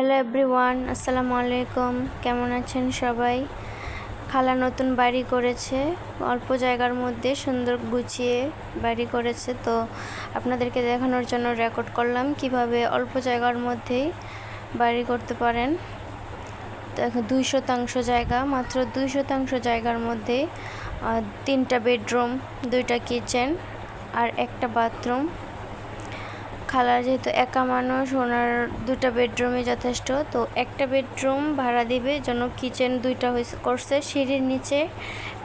Hello everyone আসসালামু আলাইকুম কেমন আছেন সবাই? খালা নতুন বাড়ি করেছে, অল্প জায়গার মধ্যে সুন্দর গুছিয়ে বাড়ি করেছে। তো আপনাদেরকে দেখানোর জন্য রেকর্ড করলাম কীভাবে অল্প জায়গার মধ্যেই বাড়ি করতে পারেন। দুই শতাংশ জায়গা, মাত্র দুই শতাংশ জায়গার মধ্যে তিনটা বেডরুম দুইটা কিচেন আর একটা বাথরুম খালার যেহেতু একা মানুষ, ওনার দুটা বেডরুমই যথেষ্ট। তো একটা বেডরুম ভাড়া দিবে জন্য কিচেন দুইটা হয়েছে করছে। সিঁড়ির নিচে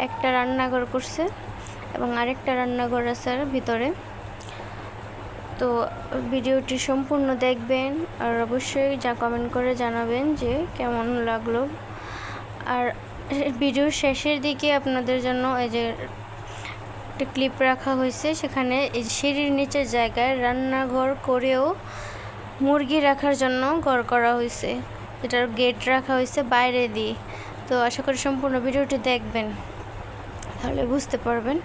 একটা রান্নাঘর করছে এবং আরেকটা রান্নাঘর আছে আর ভিতরে। তো ভিডিওটি সম্পূর্ণ দেখবেন আর অবশ্যই যা কমেন্ট করে জানাবেন যে কেমন লাগল। আর ভিডিওর শেষের দিকে আপনাদের জন্য এই যে একটা ক্লিপ রাখা হয়েছে। সেখানে এই সিঁড়ির নিচের জায়গায় রান্নাঘর করেও মুরগি রাখার জন্য ঘর করা হয়েছে। এটার গেট রাখা হয়েছে বাইরে দিয়ে। তো আশা করি সম্পূর্ণ ভিডিওটি দেখবেন। তাহলে বুঝতে পারবেন।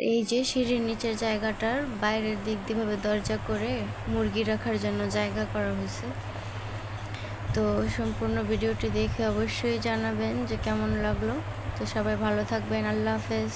এই যে সিঁড়ির নিচের জায়গাটার বাইরের দিক দিয়ে দরজা করে মুরগি রাখার জন্য জায়গা করা হয়েছে। তো সম্পূর্ণ ভিডিওটি দেখে অবশ্যই জানাবেন যে কেমন লাগল। তো সবাই ভালো থাকবেন। আল্লাহ হাফেজ।